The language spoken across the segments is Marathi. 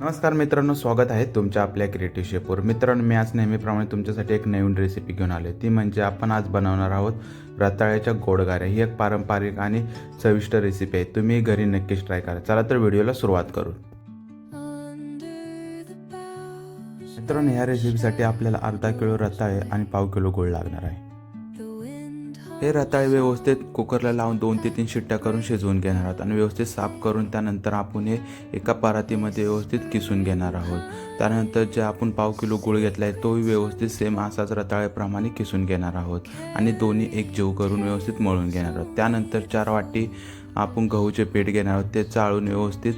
नमस्कार मित्रांनो स्वागत आहे तुमच्या आपल्या क्रिएटिव्ह शेपवर मित्रांनो मी आज नेहमीप्रमाणे तुमच्यासाठी एक नवीन रेसिपी घेऊन आले ती म्हणजे आपण आज बनवणार आहोत रताळ्याच्या गोडगाऱ्या. ही एक पारंपरिक आणि चविष्ट रेसिपी आहे. तुम्ही घरी नक्कीच ट्राय करा. चला तर व्हिडिओला सुरुवात करू. मित्रांनो ह्या रेसिपीसाठी आपल्याला अर्धा किलो रताळे आणि पाव किलो गोड लागणार आहे. हे रताळे व्यवस्थित कुकरला लावून दोन ते तीन शिट्ट्या करून शिजवून घेणार आहोत आणि व्यवस्थित साफ करून त्यानंतर आपण हे एका परातीमध्ये व्यवस्थित किसून घेणार आहोत. त्यानंतर जे आपण पाव किलो गुळ घेतला आहे तोही व्यवस्थित सेम असाच रताळ्याप्रमाणे किसून घेणार आहोत. आणि दोन्ही एक जीव करून व्यवस्थित मळून घेणार आहोत. त्यानंतर चार वाटी आपण गहूचे पीठ घेणार आहोत. ते चाळून व्यवस्थित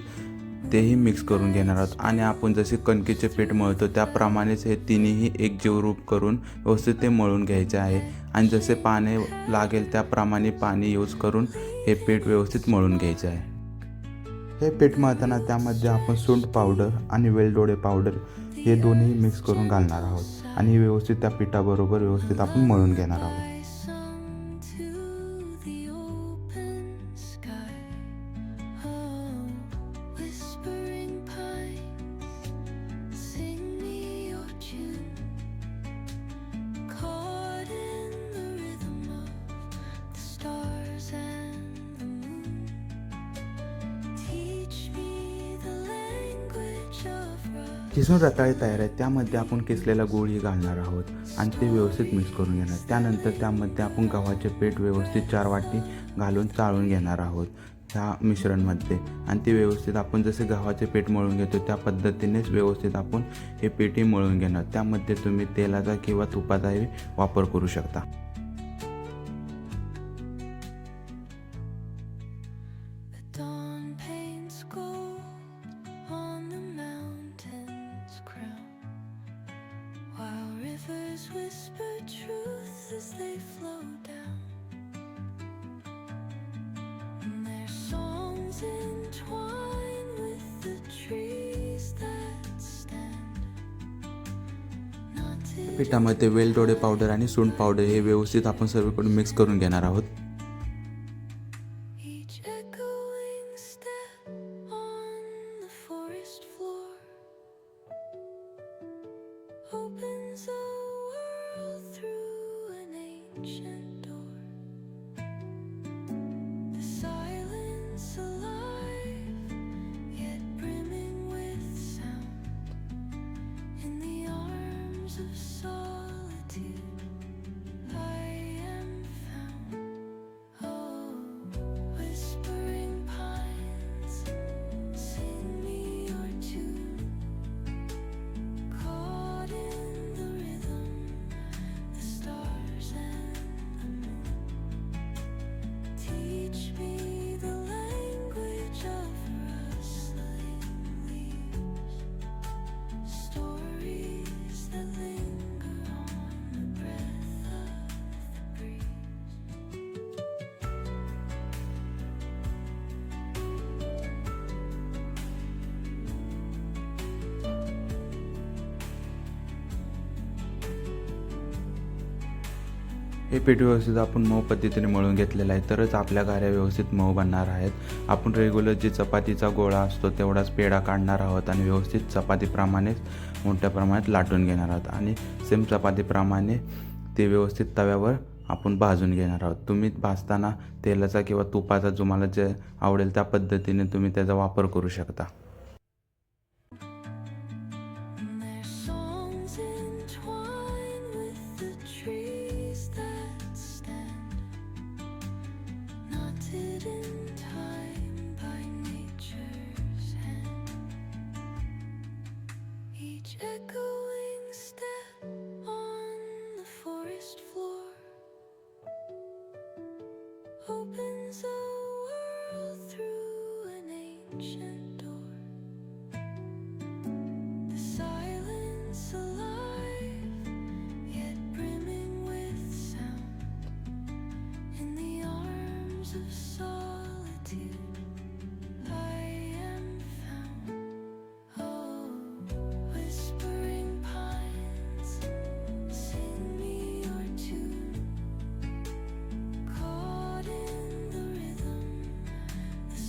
तेही मिक्स करून घेणार आहोत. आणि आपण जसे कणकेचे पीठ मळतो त्याप्रमाणेच हे तिन्ही एकजीव रूप करून व्यवस्थित ते मळून घ्यायचे आहे. आणि जसे पाणी लागेल त्याप्रमाणे पाणी यूज करून हे पीठ व्यवस्थित मळून घ्यायचे आहे. हे पीठ मळताना त्यामध्ये आपण सुंठ पावडर आणि वेलदोडे पावडर हे दोन्ही मिक्स करून घालणार आहोत. आणि व्यवस्थित त्या पिठाबरोबर व्यवस्थित आपण मळून घेणार आहोत. किसून रताळे तयार आहे त्यामध्ये आपण किसलेला गुळही घालणार आहोत आणि ते व्यवस्थित मिक्स करून घेणार. त्यानंतर त्यामध्ये आपण गव्हाचे पीठ व्यवस्थित चार वाटी घालून चाळून घेणार आहोत ह्या मिश्रणमध्ये. आणि ते व्यवस्थित आपण जसे गव्हाचे पीठ मळून घेतो त्या पद्धतीनेच व्यवस्थित आपण हे पीठही मळून घेणार. त्यामध्ये तुम्ही तेलाचा किंवा तुपाचाही वापर करू शकता. पिठामध्ये वेल डोडे पावडर आणि सुंड पावडर हे व्यवस्थित आपण सर्वकडून मिक्स करून घेणार आहोत. The silence alive, yet brimming with sound. In the arms of हे पीठ व्यवस्थित आपण मऊ पद्धतीने मळून घेतलेलं आहे. तरच आपल्या गाऱ्या व्यवस्थित मऊ बनणार आहेत. आपण रेग्युलर जे चपातीचा गोळा असतो तेवढाच पेढा काढणार आहोत आणि व्यवस्थित चपातीप्रमाणेच मोठ्या प्रमाणात लाटून घेणार आहोत. आणि सेम चपातीप्रमाणे ते व्यवस्थित तव्यावर आपण भाजून घेणार आहोत. तुम्ही भाजताना तेलाचा किंवा तुपाचा तुम्हाला जे आवडेल त्या पद्धतीने तुम्ही त्याचा वापर करू शकता. sunshine.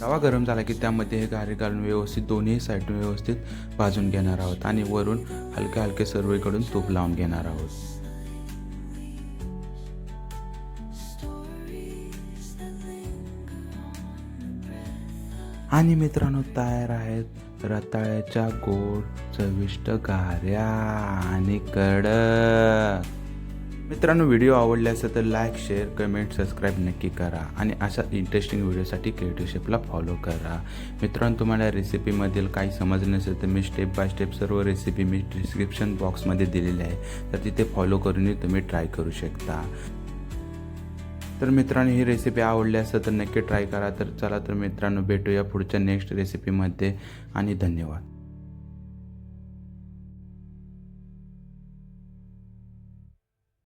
तवा गरम झाला की त्यामध्ये हे गारे घालून व्यवस्थित दोन्ही साईड व्यवस्थित भाजून घेणार आहोत आणि वरून हलके हलके सर्वेकडून तूप लावून घेणार आहोत. आणि मित्रांनो तयार आहेत रताळ्याच्या गोड चविष्ट गाऱ्या आणि कडक. मित्रांनो व्हिडिओ आवडले असेल तर लाईक शेअर कमेंट सबस्क्राईब नक्की करा आणि अशा इंटरेस्टिंग व्हिडिओसाठी क्रिएटिव्ह शेपला फॉलो करा. मित्रांनो तुम्हाला रेसिपीमधील काही समजलं नसेल तर मी स्टेप बाय स्टेप सर्व रेसिपी मी डिस्क्रिप्शन बॉक्समध्ये दिलेली आहे. तर तिथे फॉलो करूनही तुम्ही ट्राय करू शकता. तर मित्रांनो ही रेसिपी आवडली असेल तर नक्की ट्राय करा. तर चला तर मित्रांनो भेटूया पुढच्या नेक्स्ट रेसिपीमध्ये आणि धन्यवाद.